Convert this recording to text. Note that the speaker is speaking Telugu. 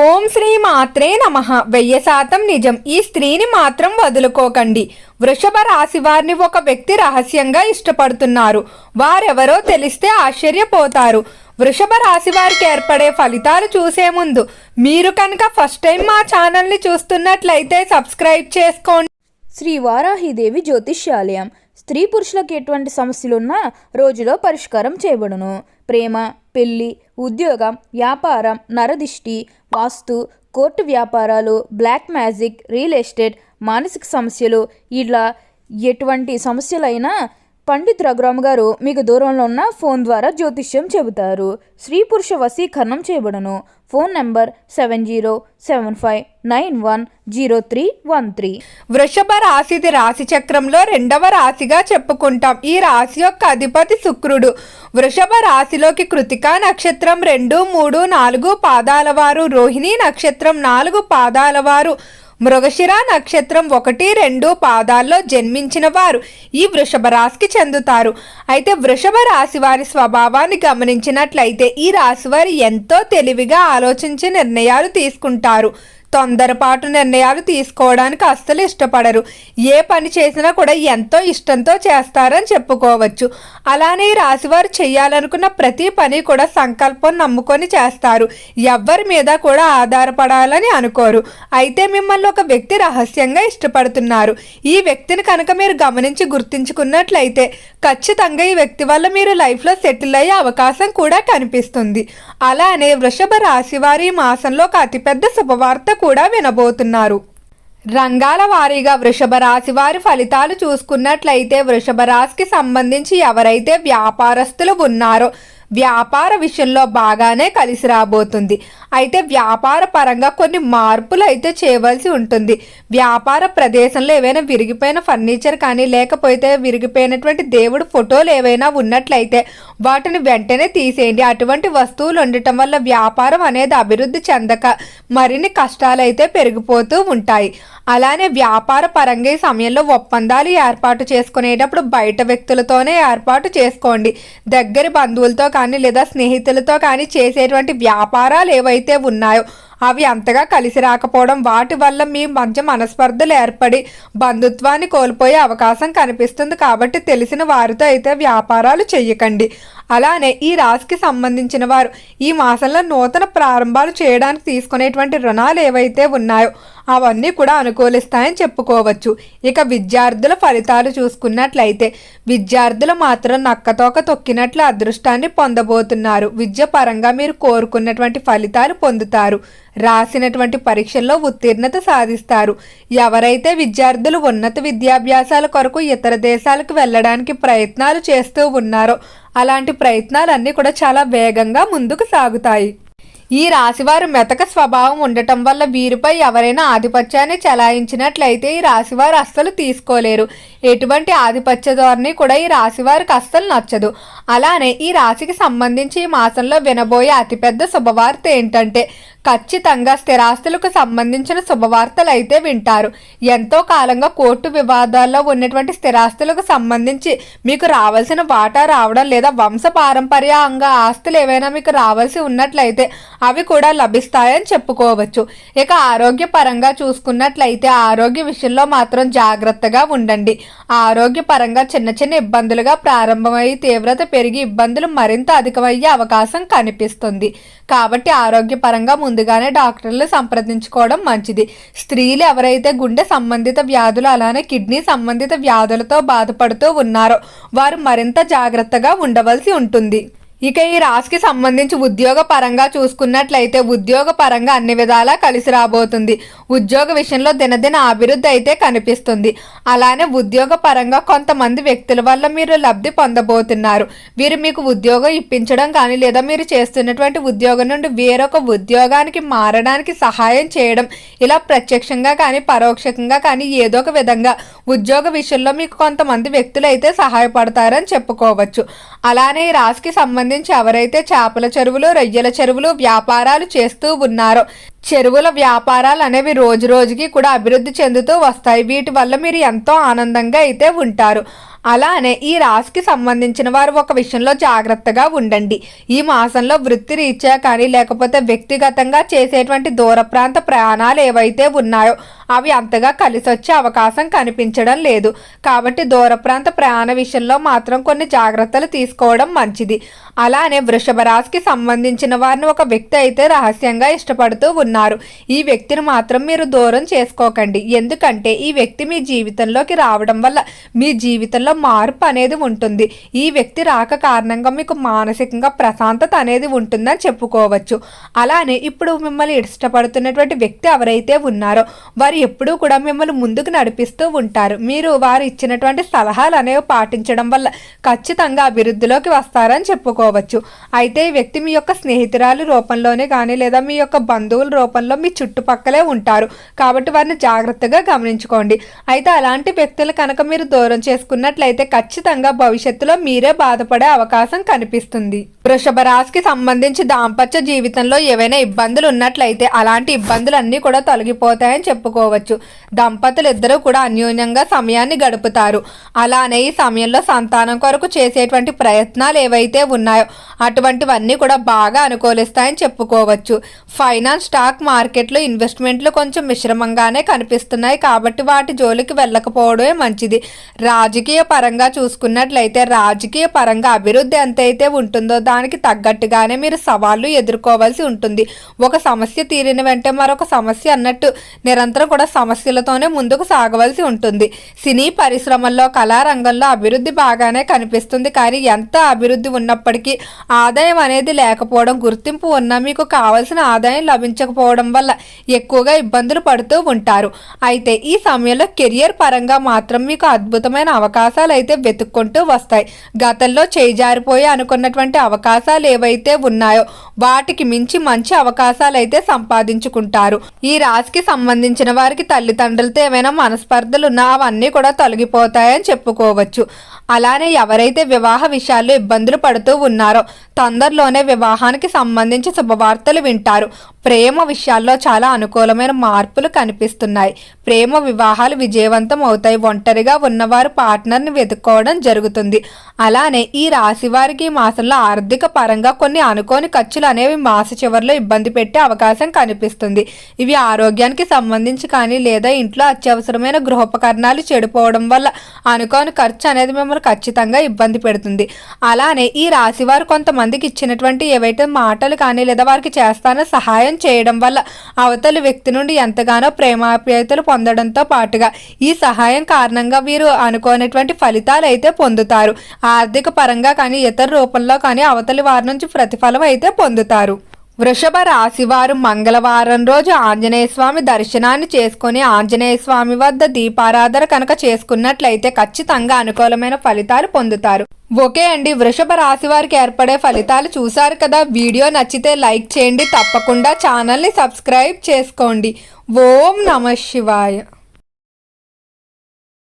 ఓం శ్రీ మాత్రే నమ. వెయ్యి శాతం నిజం. ఈ స్త్రీని మాత్రం వదులుకోకండి. వృషభ రాశి వారిని ఒక వ్యక్తి రహస్యంగా ఇష్టపడుతున్నారు. వారెవరో తెలిస్తే ఆశ్చర్యపోతారు. వృషభ రాశి వారికి ఏర్పడే ఫలితాలు చూసే ముందు మీరు కనుక ఫస్ట్ టైం మా ఛానల్ని చూస్తున్నట్లయితే సబ్స్క్రైబ్ చేసుకోండి. శ్రీ వారాహిదేవి జ్యోతిష్యాలయం. స్త్రీ పురుషులకు ఎటువంటి సమస్యలున్నా రోజులో పరిష్కారం చేయబడును. ప్రేమ పెళ్ళి ఉద్యోగం వ్యాపారం నరదిష్టి వాస్తు కోర్టు వ్యాపారాలు బ్లాక్ మ్యాజిక్ రియల్ ఎస్టేట్ మానసిక సమస్యలు ఇలా ఎటువంటి సమస్యలైనా పండిత్ రఘురామ్ గారు మీకు దూరంలో ఉన్న ఫోన్ ద్వారా జ్యోతిష్యం చెబుతారు. స్త్రీ పురుష వశీకరణం చేయబడను. Phone number seven zero seven five nine one zero three one three. వృషభ రాశిది రాశి చక్రంలో రెండవ రాశిగా చెప్పుకుంటాం. ఈ రాశి యొక్క అధిపతి శుక్రుడు. వృషభ రాశిలోకి కృతికా నక్షత్రం రెండు మూడు నాలుగు పాదాల వారు. రోహిణి నక్షత్రం నాలుగు పాదాల వారు. మృగశిర నక్షత్రం ఒకటి రెండు పాదాల్లో జన్మించిన వారు ఈ వృషభ రాశికి చెందుతారు. అయితే వృషభ రాశి వారి స్వభావాన్ని గమనించినట్లయితే ఈ రాశి వారు ఎంతో తెలివిగా ఆలోచించి నిర్ణయాలు తీసుకుంటారు. తొందరపాటు నిర్ణయాలు తీసుకోవడానికి అస్సలు ఇష్టపడరు. ఏ పని చేసినా కూడా ఎంతో ఇష్టంతో చేస్తారని చెప్పుకోవచ్చు. అలానే ఈ రాశివారు చేయాలనుకున్న ప్రతి పని కూడా సంకల్పం నమ్ముకొని చేస్తారు. ఎవ్వరి మీద కూడా ఆధారపడాలని అనుకోరు. అయితే మిమ్మల్ని ఒక వ్యక్తి రహస్యంగా ఇష్టపడుతున్నారు. ఈ వ్యక్తిని కనుక మీరు గమనించి గుర్తించుకున్నట్లయితే ఖచ్చితంగా ఈ వ్యక్తి వల్ల మీరు లైఫ్లో సెటిల్ అయ్యే అవకాశం కూడా కనిపిస్తుంది. అలానే వృషభ రాశి వారి మాసంలో ఒక అతిపెద్ద శుభవార్త కూడా వినబోతున్నారు. రంగాల వారీగా వృషభ రాశి వారి ఫలితాలు చూసుకున్నట్లయితే వృషభ రాశికి సంబంధించి ఎవరైతే వ్యాపారస్తులు ఉన్నారో వ్యాపార విషయంలో బాగానే కలిసి రాబోతుంది. అయితే వ్యాపార పరంగా కొన్ని మార్పులు అయితే చేయవలసి ఉంటుంది. వ్యాపార ప్రదేశంలో ఏవైనా విరిగిపోయిన ఫర్నిచర్ కానీ లేకపోతే విరిగిపోయినటువంటి దేవుడు ఫోటోలు ఏవైనా ఉన్నట్లయితే వాటిని వెంటనే తీసేయండి. అటువంటి వస్తువులు ఉండటం వల్ల వ్యాపారం అనేది అభివృద్ధి చెందక మరిన్ని కష్టాలైతే పెరిగిపోతూ ఉంటాయి. అలానే వ్యాపార పరంగా ఈ సమయంలో ఒప్పందాలు ఏర్పాటు చేసుకునేటప్పుడు బయట వ్యక్తులతోనే ఏర్పాటు చేసుకోండి. దగ్గర బంధువులతో కానీ లేదా స్నేహితులతో కానీ చేసేటువంటి వ్యాపారాలు ఏవైతే ఉన్నాయో అవి అంతగా కలిసి రాకపోవడం వాటి వల్ల మీ మధ్య మనస్పర్ధలు ఏర్పడి బంధుత్వాన్ని కోల్పోయే అవకాశం కనిపిస్తుంది కాబట్టి తెలిసిన వారితో అయితే వ్యాపారాలు చెయ్యకండి. అలానే ఈ రాశికి సంబంధించిన వారు ఈ మాసంలో నూతన ప్రారంభాలు చేయడానికి తీసుకునేటువంటి రుణాలు ఏవైతే ఉన్నాయో అవన్నీ కూడా అనుకూలిస్తాయని చెప్పుకోవచ్చు. ఇక విద్యార్థుల ఫలితాలు చూసుకున్నట్లయితే విద్యార్థులు మాత్రం నక్కతోక తొక్కినట్లు అదృష్టాన్ని పొందబోతున్నారు. విద్య పరంగా మీరు కోరుకున్నటువంటి ఫలితాలు పొందుతారు. రాసినటువంటి పరీక్షల్లో ఉత్తీర్ణత సాధిస్తారు. ఎవరైతే విద్యార్థులు ఉన్నత విద్యాభ్యాసాల కొరకు ఇతర దేశాలకు వెళ్ళడానికి ప్రయత్నాలు చేస్తూ ఉన్నారో అలాంటి ప్రయత్నాలన్నీ కూడా చాలా వేగంగా ముందుకు సాగుతాయి. ఈ రాశివారు మెతక స్వభావం ఉండటం వల్ల వీరిపై ఎవరైనా ఆధిపత్యాన్ని చెలాయించినట్లయితే ఈ రాశివారు అస్సలు తీసుకోలేరు. ఎటువంటి ఆధిపత్య ధోరణి కూడా ఈ రాశివారికి అస్సలు నచ్చదు. అలానే ఈ రాశికి సంబంధించి ఈ మాసంలో వినబోయే అతిపెద్ద శుభవార్త ఏంటంటే ఖచ్చితంగా స్థిరాస్తులకు సంబంధించిన శుభవార్తలు అయితే వింటారు. ఎంతో కాలంగా కోర్టు వివాదాల్లో ఉన్నటువంటి స్థిరాస్తులకు సంబంధించి మీకు రావాల్సిన వాటా రావడం లేదా వంశ పారంపర్యంగా ఆస్తులు ఏవైనా మీకు రావాల్సి ఉన్నట్లయితే అవి కూడా లభిస్తాయని చెప్పుకోవచ్చు. ఇక ఆరోగ్యపరంగా చూసుకున్నట్లయితే ఆరోగ్య విషయంలో మాత్రం జాగ్రత్తగా ఉండండి. ఆరోగ్యపరంగా చిన్న చిన్న ఇబ్బందులుగా ప్రారంభమై తీవ్రత పెరిగి ఇబ్బందులు మరింత అధికమయ్యే అవకాశం కనిపిస్తుంది. కాబట్టి ఆరోగ్యపరంగా ముందుగానే డాక్టర్లు సంప్రదించుకోవడం మంచిది. స్త్రీలు ఎవరైతే గుండె సంబంధిత వ్యాధులు అలానే కిడ్నీ సంబంధిత వ్యాధులతో బాధపడుతూ ఉన్నారో వారు మరింత జాగ్రత్తగా ఉండవలసి ఉంటుంది. ఇక ఈ రాశికి సంబంధించి ఉద్యోగ పరంగా చూసుకున్నట్లయితే ఉద్యోగ పరంగా అన్ని విధాలా కలిసి రాబోతుంది. ఉద్యోగ విషయంలో దినదిన అభివృద్ధి అయితే కనిపిస్తుంది. అలానే ఉద్యోగ పరంగా కొంతమంది వ్యక్తుల వల్ల మీరు లబ్ధి పొందబోతున్నారు. వీరు మీకు ఉద్యోగం ఇప్పించడం కానీ లేదా మీరు చేస్తున్నటువంటి ఉద్యోగం నుండి వేరొక ఉద్యోగానికి మారడానికి సహాయం చేయడం ఇలా ప్రత్యక్షంగా కానీ పరోక్షంగా కానీ ఏదో ఒక విధంగా ఉద్యోగ విషయంలో మీకు కొంతమంది వ్యక్తులు అయితే సహాయపడతారని చెప్పుకోవచ్చు. అలానే ఈ రాశికి సంబంధించి ఎవరైతే చేపల చెరువులు రొయ్యల చెరువులు వ్యాపారాలు చేస్తూ ఉన్నారో చెరువుల వ్యాపారాలు అనేవి రోజు రోజుకి కూడా అభివృద్ధి చెందుతూ వస్తాయి. వీటి వల్ల మీరు ఎంతో ఆనందంగా అయితే ఉంటారు. అలానే ఈ రాశికి సంబంధించిన వారు ఒక విషయంలో జాగ్రత్తగా ఉండండి. ఈ మాసంలో వృత్తి రీత్యా కానీ లేకపోతే వ్యక్తిగతంగా చేసేటువంటి దూర ప్రాంత ప్రయాణాలు ఏవైతే ఉన్నాయో అవి అంతగా కలిసి వచ్చే అవకాశం కనిపించడం లేదు. కాబట్టి దూర ప్రాంత ప్రయాణ విషయంలో మాత్రం కొన్ని జాగ్రత్తలు తీసుకోవడం మంచిది. అలానే వృషభ రాశికి సంబంధించిన వారిని ఒక వ్యక్తి అయితే రహస్యంగా ఇష్టపడుతూ ఉన్నారు. ఈ వ్యక్తిని మాత్రం మీరు దూరం చేసుకోకండి. ఎందుకంటే ఈ వ్యక్తి మీ జీవితంలోకి రావడం వల్ల మీ జీవితంలో మార్పు అనేది ఉంటుంది. ఈ వ్యక్తి రాక కారణంగా మీకు మానసికంగా ప్రశాంతత అనేది ఉంటుందని చెప్పుకోవచ్చు. అలానే ఇప్పుడు మిమ్మల్ని ఇష్టపడుతున్నటువంటి వ్యక్తి ఎవరైతే ఉన్నారో వారు ఎప్పుడూ కూడా మిమ్మల్ని ముందుకు నడిపిస్తూ ఉంటారు. మీరు వారు ఇచ్చినటువంటి సలహాలు అనేవి పాటించడం వల్ల ఖచ్చితంగా అభివృద్ధిలోకి వస్తారని చెప్పుకోవచ్చు. అయితే ఈ వ్యక్తి మీ యొక్క స్నేహితురాలు రూపంలోనే కానీ లేదా మీ యొక్క బంధువుల రూపంలో మీ చుట్టుపక్కలే ఉంటారు. కాబట్టి వారిని జాగ్రత్తగా గమనించుకోండి. అయితే అలాంటి వ్యక్తులు కనుక మీరు దూరం చేసుకున్నట్లయితే ఖచ్చితంగా భవిష్యత్తులో మీరే బాధపడే అవకాశం కనిపిస్తుంది. వృషభ రాశికి సంబంధించి దాంపత్య జీవితంలో ఏవైనా ఇబ్బందులు ఉన్నట్లయితే అలాంటి ఇబ్బందులన్నీ కూడా తొలగిపోతాయని చెప్పుకోవచ్చు. దంపతులు ఇద్దరూ కూడా అన్యోన్యంగా సమయాన్ని గడుపుతారు. అలానే ఈ సమయంలో సంతానం కొరకు చేసేటువంటి ప్రయత్నాలు ఏవైతే ఉన్నాయో అటువంటివన్నీ కూడా బాగా అనుకూలిస్తాయని చెప్పుకోవచ్చు. ఫైనాన్స్ స్టాక్ స్టాక్ మార్కెట్లో ఇన్వెస్ట్మెంట్లు కొంచెం మిశ్రమంగానే కనిపిస్తున్నాయి. కాబట్టి వాటి జోలికి వెళ్ళకపోవడమే మంచిది. రాజకీయ పరంగా చూసుకున్నట్లయితే రాజకీయ పరంగా అభివృద్ధి ఎంతైతే ఉంటుందో దానికి తగ్గట్టుగానే మీరు సవాళ్ళు ఎదుర్కోవాల్సి ఉంటుంది. ఒక సమస్య తీరిన వెంటనే మరొక సమస్య అన్నట్టు నిరంతరం కూడా సమస్యలతోనే ముందుకు సాగవలసి ఉంటుంది. సినీ పరిశ్రమల్లో కళారంగంలో అభివృద్ధి బాగానే కనిపిస్తుంది. కానీ ఎంత అభివృద్ధి ఉన్నప్పటికీ ఆదాయం అనేది లేకపోవడం గుర్తింపు ఉన్నా మీకు కావలసిన ఆదాయం లభించకపోవడం వల్ల ఎక్కువగా ఇబ్బందులు పడుతూ ఉంటారు. అయితే ఈ సమయంలో కెరియర్ పరంగా మాత్రం మీకు అద్భుతమైన అవకాశాలు అయితే వెతుక్కుంటూ వస్తాయి. గతంలో చేజారిపోయి అనుకున్నటువంటి అవకాశాలు ఏవైతే ఉన్నాయో వాటికి మించి మంచి అవకాశాలు అయితే సంపాదించుకుంటారు. ఈ రాశికి సంబంధించిన వారికి తల్లిదండ్రులతో ఏమైనా మనస్పర్ధలు ఉన్నా అవన్నీ కూడా తొలగిపోతాయని చెప్పుకోవచ్చు. అలానే ఎవరైతే వివాహ విషయాల్లో ఇబ్బందులు పడుతూ ఉన్నారో తొందరలోనే వివాహానికి సంబంధించి శుభవార్తలు వింటారు. ప్రేమ విషయాల్లో చాలా అనుకూలమైన మార్పులు కనిపిస్తున్నాయి. ప్రేమ వివాహాలు విజయవంతం అవుతాయి. ఒంటరిగా ఉన్నవారు పార్ట్నర్ని వెతుక్కోవడం జరుగుతుంది. అలానే ఈ రాశి వారికి ఈ మాసంలో ఆర్థిక పరంగా కొన్ని అనుకోని ఖర్చులు అనేవి మాస చివరిలో ఇబ్బంది పెట్టే అవకాశం కనిపిస్తుంది. ఇవి ఆరోగ్యానికి సంబంధించి కానీ లేదా ఇంట్లో అత్యవసరమైన గృహోపకరణాలు చెడిపోవడం వల్ల అనుకోని ఖర్చు అనేది మిమ్మల్ని ఖచ్చితంగా ఇబ్బంది పెడుతుంది. అలానే ఈ రాశి వారు కొంతమందికి ఇచ్చినటువంటి ఏవైతే మాటలు కానీ లేదా వారికి చేస్తానో సహాయం చేయడం వల్ల అవతలి వ్యక్తి నుండి ఎంతగానో ప్రేమాప్యాయతలు పొందడంతో పాటుగా ఈ సహాయం కారణంగా వీరు అనుకోనటువంటి ఫలితాలు అయితే పొందుతారు. ఆర్థిక పరంగా కానీ ఇతర రూపంలో కానీ అవతలి వారి నుంచి ప్రతిఫలం అయితే పొందుతారు. వృషభ రాశివారు మంగళవారం రోజు ఆంజనేయ స్వామి దర్శనాన్ని చేసుకొని ఆంజనేయ స్వామి వద్ద దీపారాధన కనుక చేసుకున్నట్లయితే ఖచ్చితంగా అనుకూలమైన ఫలితాలు పొందుతారు. ఓకే అండి వృషభ రాశి వారికి ఏర్పడే ఫలితాలు చూశారు కదా? వీడియో నచ్చితే లైక్ చేయండి తప్పకుండా ఛానల్ని సబ్స్క్రైబ్ చేసుకోండి. ఓం నమ శివాయ.